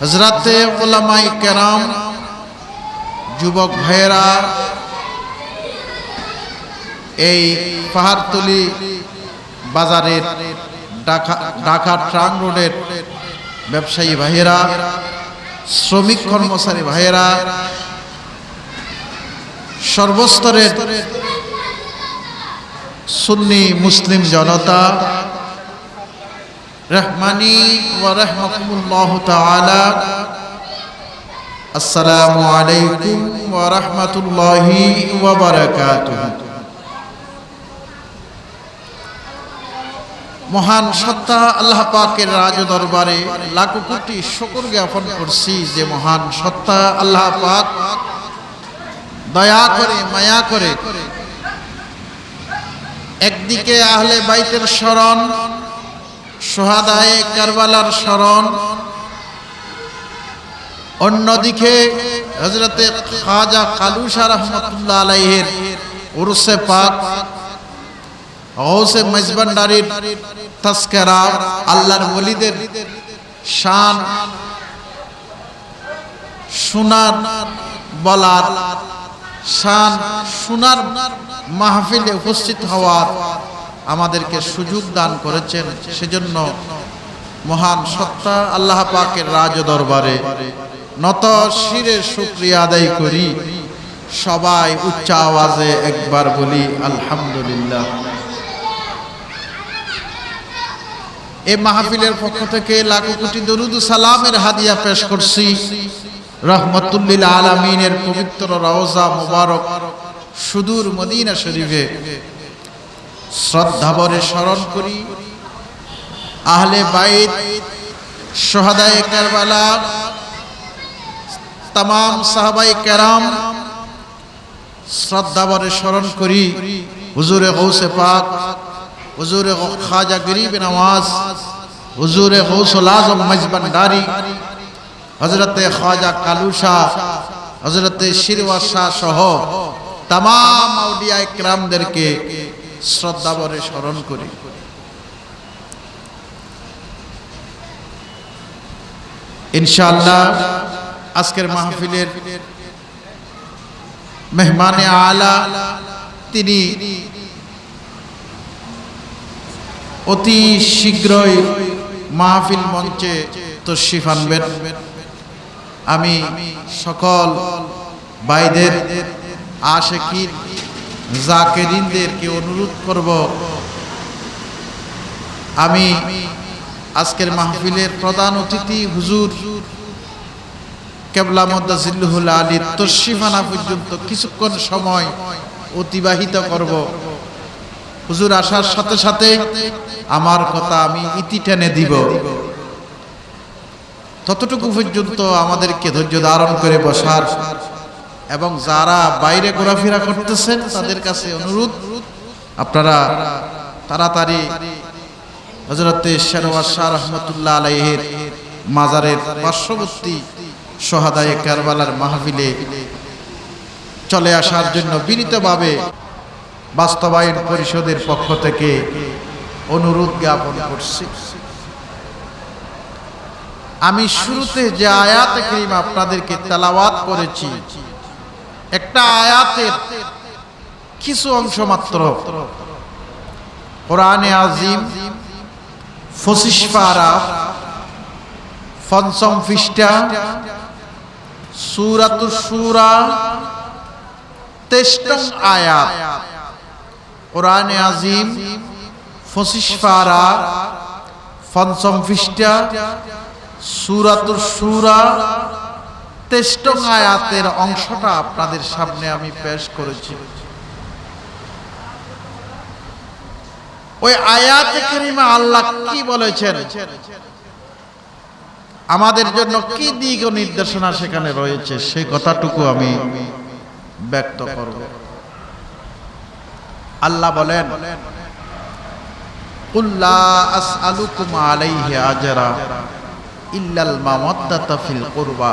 হজরতে ওলামাই কেরাম, যুবক ভাইয়েরা, এই পাহাড়তলি বাজারের ঢাকা ট্রাম রোডের ব্যবসায়ী ভাইয়েরা, শ্রমিক কর্মচারী ভাইয়েরা, সর্বস্তরের সুন্নি মুসলিম জনতা রহমানি ওয়া রাহমাকুমুল্লাহ তাআলা। আসসালামু আলাইকুম রাহমাতুল্লাহি মহান সত্তা আল্লাহ পাকের রাজ দরবারে লাখো কোটি শুকর জ্ঞাপন করছি যে মহান সত্তা আল্লাহ পাক দয়া করে, মায়া করে একদিকে আহলে বাইতের স্মরণ সোহাদায়ে কারবালার স্মরণ। অন্যদিকে হজরতে খাজা কালুসা রহমতুল্লাহ আলাইহের উরুসে পাক হৌসে মজবান্ডারির তস্করা আল্লাহর ওলিদের শান, সোনার বলার শান, সোনার মাহফিলে উপস্থিত হওয়ার আমাদেরকে সুযোগ দান করেছেন, সেজন্য মহান সত্তা আল্লাহ পাকের রাজ দরবারে নত শিরে শুক্রিয়া আদায় করি। সবাই উচ্চ আওয়াজে একবার বলি, আলহামদুলিল্লাহ। এই মাহফিলের পক্ষ থেকে লাখো কোটি দরুদ সালামের হাদিয়া পেশ করছি। রহমতুল্লিল আলমিনের পবিত্র রওজা মুবারক সুদূর মদিনা শরীফে শ্রদ্ধাভরে স্মরণ করি, আহলে বাইত, সোহাদায়ে কারবালা তাম সাহাবাই কেরাম, শ্রদ্ধাভরে স্মরণ করি, হুজুরে গৌসে পাক, হুজুরে খাজা গরিব নওয়াজ হুজুরে গৌসুল আজম মজবান্ডারি হজরতে খাজা কালুশা হজরতে শিরওয়া শাহ সহ তাম আউলিয়া ইকরামদেরকে শ্রদ্ধাভরে স্মরণ করি। ইনশাআল্লাহ আজকের মাহফিলের মেহমানে আলা তিনি অতি শীঘ্রই মাহফিল মঞ্চে তশরিফ আনবেন। আমি সকল ভাইদের আশেকির জাকেরিনদেরকে অনুরোধ করব, আমি আজকের মাহফিলের প্রধান অতিথি হুজুর কেবলা মদ্দাজিল্লুহুল আলীর তশরিফানা পর্যন্ত কিছুক্ষণ সময় অতিবাহিত করব। হুজুর আসার সাথে সাথে আমার কথা আমি ইতি টেনে দিব। ততটুকু পর্যন্ত আমাদেরকে ধৈর্য ধারণ করে বসার এবং যারা বাইরে ঘোরাফেরা করতেছেন, তাদের কাছে অনুরোধ, আপনারা তাড়াতাড়ি হজরতে শেরওয়াজ শাহ রহমতুল্লাহ আলাইহের মাজারের পার্শ্ববর্তী সহাদায়ে কারবালার মাহফিলে চলে আসার জন্য বিনীতভাবে বাস্তবায়ন পরিষদের পক্ষ থেকে অনুরোধ জ্ঞাপন করছি। আমি শুরুতে যে আয়াত আপনাদেরকে তেলাওয়াত করেছি একটা আয়াতের কিছু অংশ মাত্র। কোরআনে আজিম ফসিস পারা, পঞ্চম পৃষ্ঠা সুরাতুর সুরা তেষ্টম আয়াত। কোরআনে আজিম ফসিস পারা, পঞ্চম পৃষ্ঠা সুরাতুর সুরা তেষ্টম আয়াতের অংশটা আপনাদের সামনে আমি পেশ করেছি। ওই আয়াত করিমা আল্লাহ কি বলেছেন? আমাদের জন্য কি দিক নির্দেশনা সেখানে রয়েছে? সেই কথাটুকু আমি ব্যক্ত করব। আল্লাহ বলেন আলাইহি আজরা ইল্লাল মাওয়াদ্দাতা ফিল কুরবা।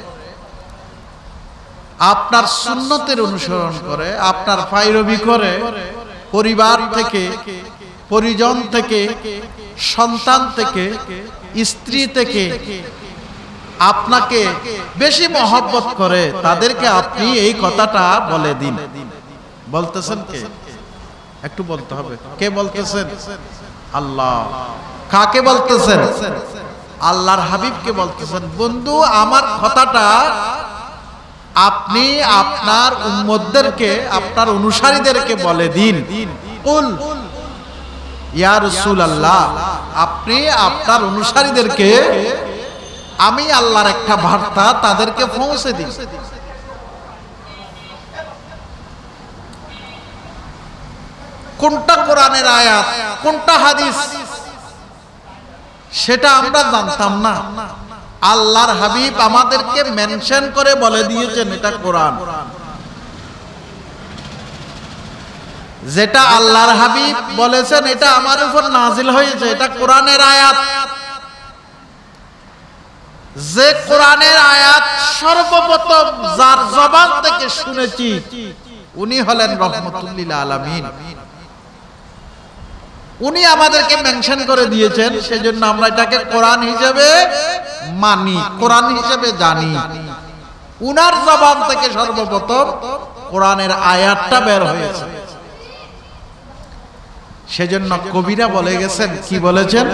আপনার সুন্নতের অনুসরণ করে, আপনার ফাইরবি করে, পরিবার থেকে, পরিজন থেকে, সন্তান থেকে, স্ত্রী থেকে আপনাকে বেশি মহব্বত করে, তাদেরকে আপনি এই কথাটা বলে দিন। বলতেছেন কে? একটু বলতে হবে। কে বলতেছেন? আল্লাহ। কাকে বলতেছেন? আল্লাহর হাবিবকে বলতেছেন। বন্ধু, আমার কথাটা আপনি আপনার উম্মতদেরকে, আপনার অনুসারীদেরকে বলে দিন। কুল, ইয়া রাসূলুল্লাহ, আপনি আপনার অনুসারীদেরকে, আমি আল্লাহর একটা বার্তা তাদেরকে পৌঁছে দিই কোনটা কোরআনের আয়াত, কোনটা হাদিস, সেটা আমরা জানতাম না। আল্লাহর হাবিব আমাদেরকে মেনশন করে বলে দিয়েছেন এটা কোরআন। যেটা আল্লাহর হাবিব বলেছেন, এটা আমার উপর নাজিল হয়েছে, এটা কোরআনের আয়াত। যে কোরআনের আয়াত সর্বপ্রথম যার জবান থেকে শুনেছি, উনি হলেন রহমতুল্লিল আলামিন। উনি আমাদেরকে মেনশন করে দিয়েছেন সেজন্য আমরা এটাকে কোরআন হিসেবে মানি কোরআন হিসেবে জানি উনার জবান থেকে সর্বপ্রথম কোরআনের আয়াতটা বের হয়েছে সেজন্য কবিরা বলে গেছেন কি বলেছেন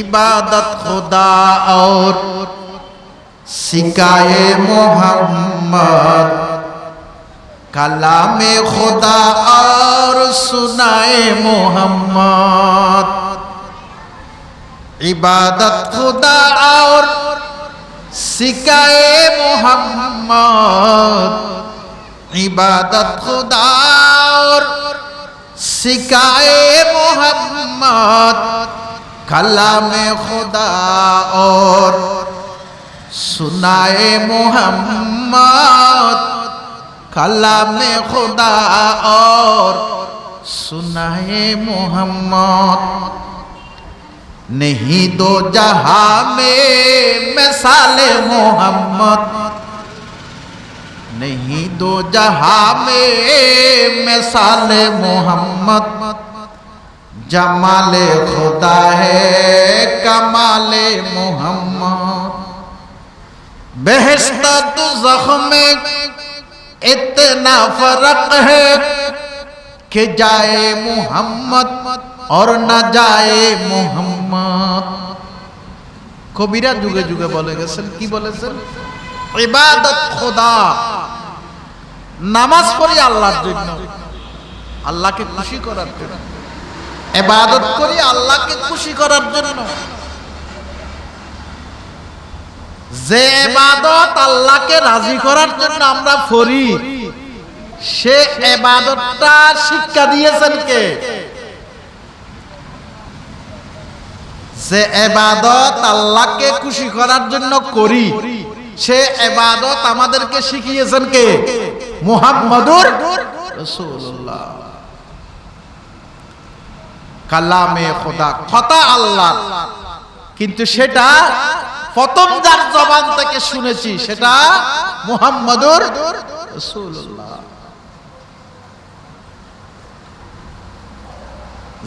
ইবাদত খুদা और सिकाए मोहम्मद কালামে খোদা আর সুনায় মোহাম্মদ। ইবাদত খোদা আর শিকায় মোহাম্মদ। ইবাদত খোদা আর শিকায়ে মোহাম্মদ। কালামে খোদা আর সুনায় মোহাম্মদ। کلام خدا اور سنائے محمد۔ نہیں دو جہاں میں مثال محمد۔ نہیں دو جہاں میں مثال محمد۔ جمال خدا ہے، کمال محمد۔ بہشتہ تو زخم इतना फर्क है कि जाए मोहम्मद और न जाए মোহাম্মদ কবিরা যুগে যুগে বলে গেছেন কি বলেছেন ইবাদত খোদা নামাজ পড়ি আল্লাহর জন্য আল্লাহকে খুশি করার জন্য এবাদত করি আল্লাহকে খুশি করার জন্য যে এবাদত আল্লাহকে রাজি করার জন্য আমরা করি সে এবাদতটা শিক্ষা দিয়েছেন কে? যে এবাদত আল্লাহকে খুশি করার জন্য করি, সে এবাদত আমাদেরকে শিখিয়েছেন কে? মুহাম্মদুর রাসূলুল্লাহ। কালামে খোদা, কথা আল্লাহ কিন্তু সেটা প্রথম যার জবান থেকে শুনেছি সেটা মুহাম্মদুর রাসূলুল্লাহ।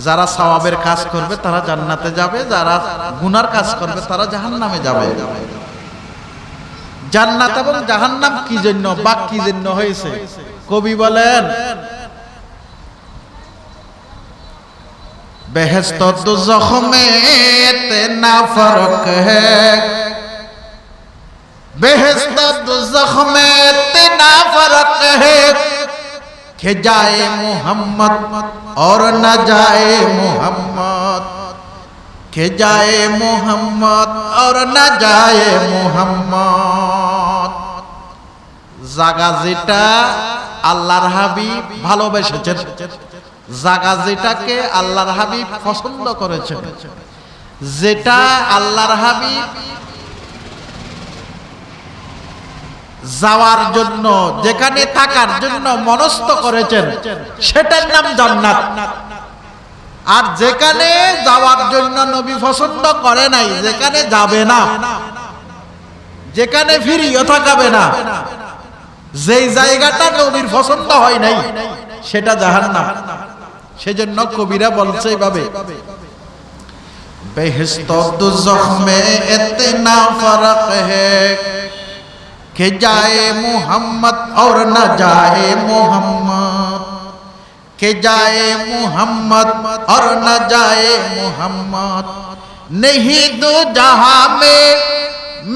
যারা সওয়াবের কাজ করবে তারা জান্নাতে যাবে, যারা গুনার কাজ করবে তারা জাহান্নামে যাবে। জান্নাত এবং জাহান্নাম কি জন্য বা কি জন্য হয়েছে? কবি বলেন बेहस्त दुज़ख में इतना फर्क है बेहस्त दुज़ख में इतना फर्क है कि जाए मोहम्मद और न जाए मोहम्मद के जाए मोहम्मद और न जाए মোহাম্মদ জাগা যেটা আল্লাহর হাবিব ভালোবেসেছেন জাগা যেটাকে আল্লাহর হাবিব পছন্দ করেছেন। যেটা আল্লাহর হাবিব যাওয়ার জন্য, যেখানে থাকার জন্য মনস্থ করেছেন, সেটার নাম জান্নাত। আর যেখানে যাওয়ার জন্য নবী পছন্দ করে নাই, যেখানে যাবে না। যেখানে ফিরিও থাকাবে না। যেই জায়গাটা নবীর পছন্দ হয় নাই, সেটা জাহান্নাম। সেজন্য কবিরা বলছে এইভাবে বেহেস্ত দুজখ মে ইতনা ফরক है कि जाए मोहम्मद और न जाए मोहम्मद कि जाए मोहम्मद और न जाए मोहम्मद नहीं दो जहां में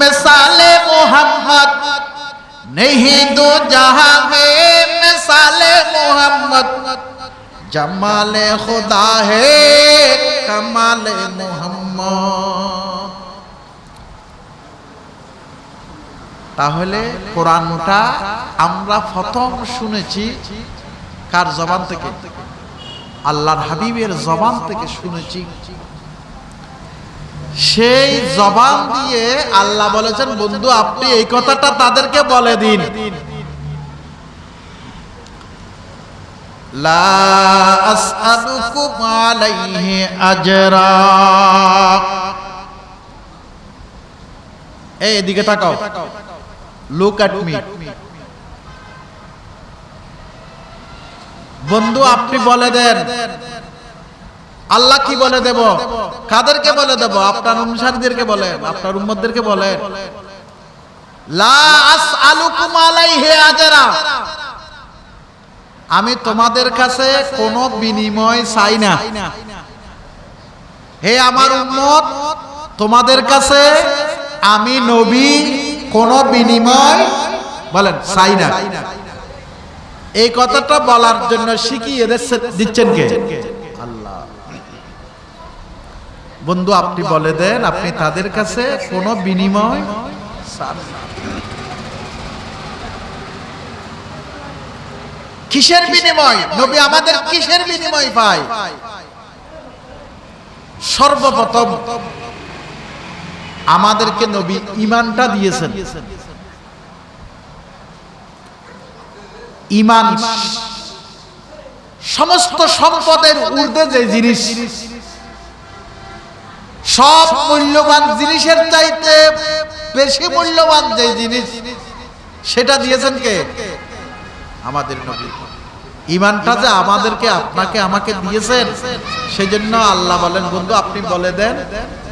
मिसाले मोहम्मद नहीं दो जहां में मिसाले मोहम्मद जमाले खुदा है कमाले मोहम्मद তাহলে কোরআনটা আমরা প্রথম শুনেছি কার জবান থেকে আল্লাহর হাবিবের জবান থেকে শুনেছি সেই জবান দিয়ে আল্লাহ বলেছেন বন্ধু আপনি এই কথাটা তাদেরকে বলে দিন এদিকে তাকাও। লুক মি বন্ধু, আপনি বলে দেন। আল্লাহ কি বলে দেব? কাদেরকে বলে দেব? আপনার অনুসারীদেরকে বলেন। আপনার উম্মতদেরকে বলেন। লা আসআলুকুম আলাইহি আজরা। আমি তোমাদের কাছে কোনো বিনিময় চাই না। হে আমার উম্মত, তোমাদের কাছে আমি নবী কোনো বিনিময়, বলেন, চাই না। এই কথাটা বলার জন্য শিখিয়ে দিচ্ছে- দিচ্ছেন কে? বন্ধু, আপনি বলে দেন, আপনি তাদের কাছে কোনো বিনিময় না। কিসের বিনিময়? নবী আমাদের কিসের বিনিময় পায় সর্বপ্রথম আমাদেরকে নবী ইমানটা দিয়েছেন। ইমান সমস্ত সম্পদের ঊর্ধ্বে যে জিনিস, সব মূল্যবান জিনিসের চাইতে বেশি মূল্যবান যে জিনিস, সেটা দিয়েছেন কে? আমাদের নবী। ইমানটা যে আমাদেরকে আপনাকে আমাকে দিয়েছেন সেজন্য আল্লাহ বলেন বন্ধু আপনি বলে দেন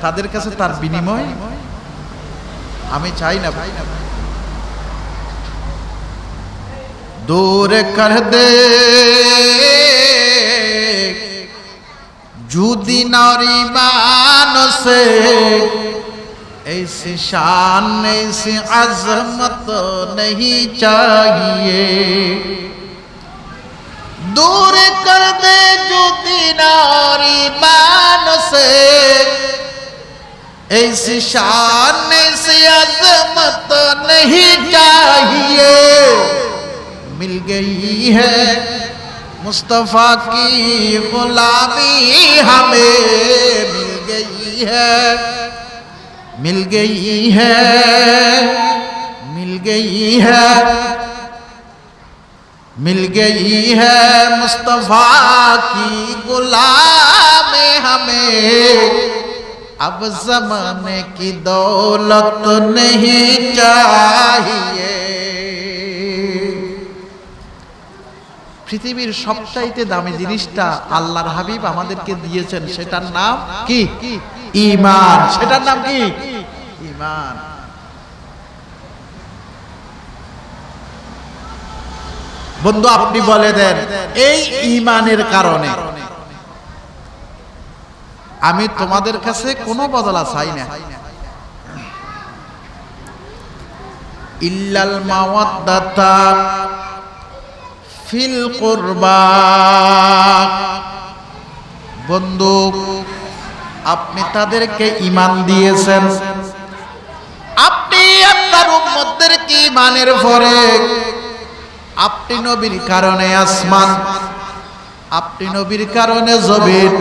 তাদের কাছে তার বিনিময় আমি চাই না। ভাই না। দূরে কর দে যদি নারী মানসে ایسے شان ایسے عظمت نہیں چاہیے۔ دور کر دے جو دینار ایمان سے۔ ایسے شان ایسے عظمت نہیں چاہیے۔ مل گئی ہے مصطفیٰ کی غلامی ہمیں۔ مل گئی ہے مل گئی ہے، مل گئی ہے، مل گئی ہے مصطفیٰ کی غلام ہمیں۔ اب زمانے کی دولت نہیں چاہیے۔ পৃথিবীর সবচাইতে দামি জিনিসটা আল্লাহর হাবিব আমাদেরকে দিয়েছেন, সেটার নাম কি? ইমান সেটার নাম কি? ইমান বন্ধু, আপনি বলে দেন, এই ইমানের কারণে আমি তোমাদের কাছে কোনো বদলা চাই না। ইল্লাল মাওয়াদ্দাতা ফিল কুরবা। বন্ধু, আপনি তাদেরকে ইমান দিয়েছেন। আপনি আপনার উম্মতদেরকে ইমানের পরে আপনি নবীর কারণে আসমান, আপনি নবীর কারণে জবির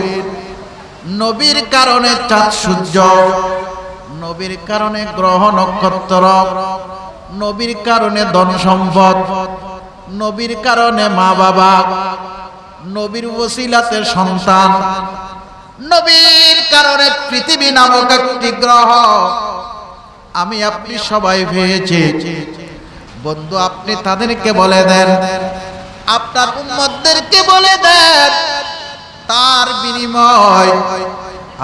নবীর কারণে চাঁদ সূর্য, নবীর কারণে গ্রহ নক্ষত্র, নবীর কারণে ধন সম্পদ নবীর কারণে মা বাবা, নবীর ওসিলাতে সন্তান, নবীর কারণে পৃথিবী নামক একটি গ্রহ। আমি আপনি সবাই পেয়েছি বন্ধু আপনি তাদেরকে বলে দেন, আপনার উম্মতদেরকে বলে দেন, তার বিনিময়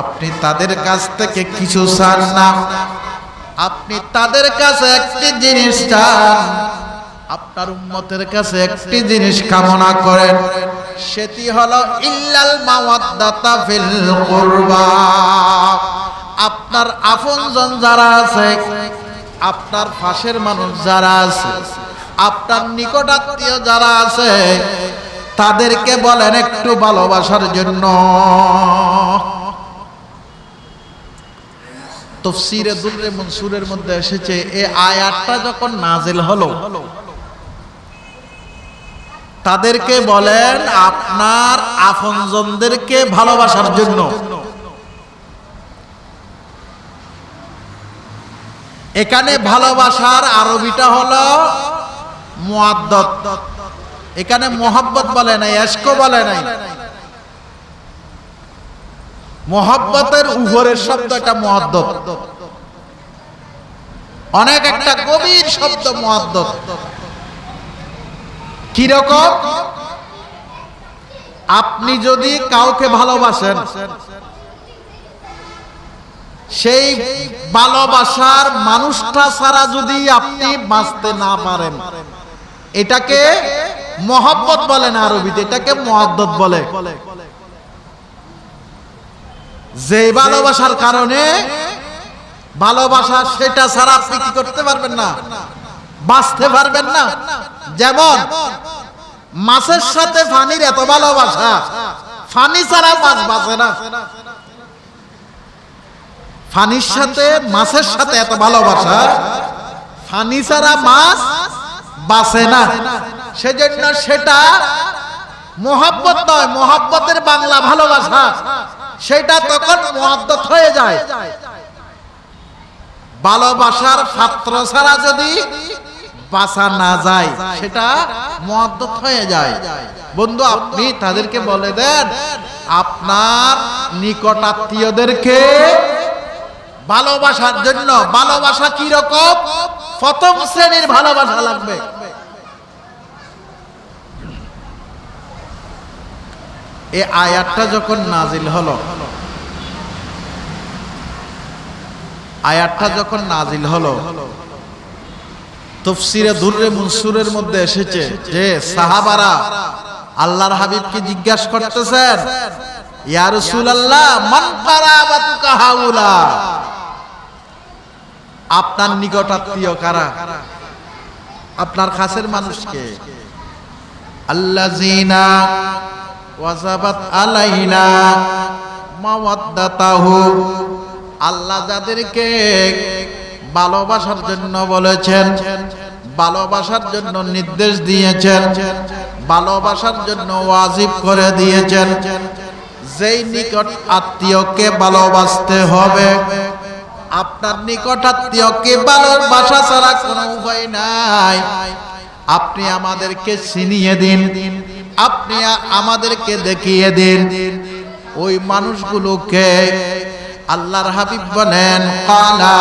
আপনি তাদের কাছ থেকে কিছু চান না। আপনি তাদের কাছে একটি জিনিস চান আপনার উম্মতের কাছে একটি জিনিস কামনা করেন, সেটি হলো, ইল্লাল মাওয়াদ্দাতা ফিল কুরবা। আপনার আপনজন যারা আছে, আপনার পাশের মানুষ যারা আছে, আপনার নিকটাত্মীয় যারা আছে, তাদেরকে বলেন একটু ভালোবাসার জন্য। তফসিরে দুর্রে মনসুরের মধ্যে এসেছে এই আয়াতটা যখন নাজিল হলো তাদেরকে বলেন আপনার আপনজনদেরকে ভালোবাসার জন্য। এখানে ভালোবাসার আরবিটা হলো মুআদ্দাত। এখানে মোহাব্বত বলে নাই, এশকো বলে নাই। মোহাব্বতের উপরের শব্দ এটা মুআদ্দাত। অনেক একটা গভীর শব্দ মুআদ্দাত। কীরকম আপনি যদি কাউকে ভালোবাসেন, সেই ভালোবাসার মানুষটা ছাড়া যদি আপনি বাঁচতে না পারেন, এটাকে মহব্বত বলে না আরবিতে, এটাকে মহাদ্দত বলে। যে ভালোবাসার কারণে ভালোবাসা সেটা ছাড়া আপনি কি করতে পারবেন না? বাঁচতে পারবেন না। যেমন, মাছের সাথে ফানির এত ভালোবাসা, ফানি ছাড়া মাছ বাঁচে না। ফানির সাথে, মাছের সাথে এত ভালোবাসা, ফানি ছাড়া মাছ বাঁচে না। সেজন্য সেটা মোহাব্বত নয়, মোহাব্বতের বাংলা ভালোবাসা। সেটা তখন মহাদ্দত হয়ে যায়। ভালোবাসার পাত্র ছাড়া যদি বাঁচা না যায়, সেটা মহাদ্দত হয়ে যায়। বন্ধু, আপনি তাদেরকে বলে দেন, আপনার নিকট আত্মীয়দেরকে ভালোবাসার জন্য, ভালোবাসা কি রকম? প্রথম শ্রেণির ভালোবাসা লাগবে। এই আয়াতটা যখন নাজিল হলো, আয়াতটা যখন নাজিল হলো তফসিরে দুর্রে মনসুরের মধ্যে এসেছে যে সাহাবারা আল্লাহর হাবিবকে জিজ্ঞাসা করতেছেন, ইয়া রাসূলুল্লাহ, মান কারাবাতুকা হাউলা? আপনার নিকট আত্মীয় কারা? আপনার আল্লাযিনা ওয়াজাবাত আলাইনা আল্লাহ যাদেরকে ভালোবাসার জন্য বলেছেন ভালোবাসার জন্য নির্দেশ দিয়েছেন, ভালোবাসার জন্য ওয়াজিব করে দিয়েছেন। যেই নিকট আত্মীয়কে ভালোবাসতে হবে, আপনার নিকট আত্মীয়কে ভালোবাসা ছাড়া কোনো উপায় নাই। আপনি আমাদেরকে চিনিয়ে দিন, আপনি আমাদেরকে দেখিয়ে দিন। ওই মানুষগুলোকে আল্লাহর হাবিব বলেন, কালা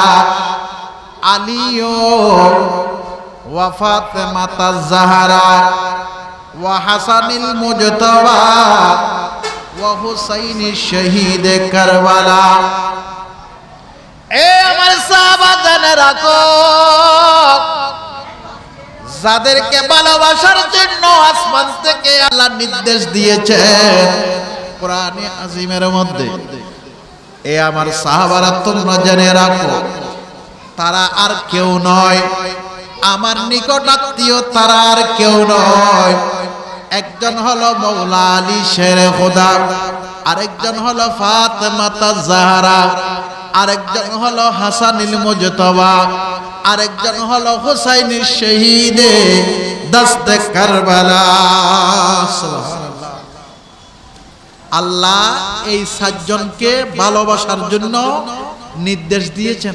আলিও ওয়াফাত মাতা জাহারা, ওয়া হাসানিল মুজতবা, ওয়া হুসাইনি শহীদ কারবালা। এ আমার সাহাবা জেনে রাখো, যাদেরকে ভালোবাসার জন্য আসমান থেকে আল্লাহ নির্দেশ দিয়েছেন কোরআনে আজিমের মধ্যে। এ আমার সাহাবারা তোমরা জেনে রাখো, তারা আর কেউ নয়। আমার নিকট আত্মীয় তারা আর কেউ নয়। একজন হলো মৌলা আলী শের খোদা, আরেকজন হলো ফাতেমাতা জাহারা, আরেকজন হলো হাসানিল মুজতবা, আরেকজন হলো হুসাইনের শহীদে দস্তে কারবালা। আল্লাহ এই সাতজনকে ভালোবাসার জন্য নির্দেশ দিয়েছেন।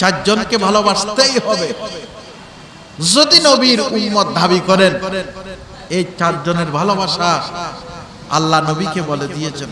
চারজনকে ভালোবাসতেই হবে। যদি নবীর উম্মত দাবি করেন, এই চারজনের ভালোবাসা আল্লাহ নবীকে বলে দিয়েছেন।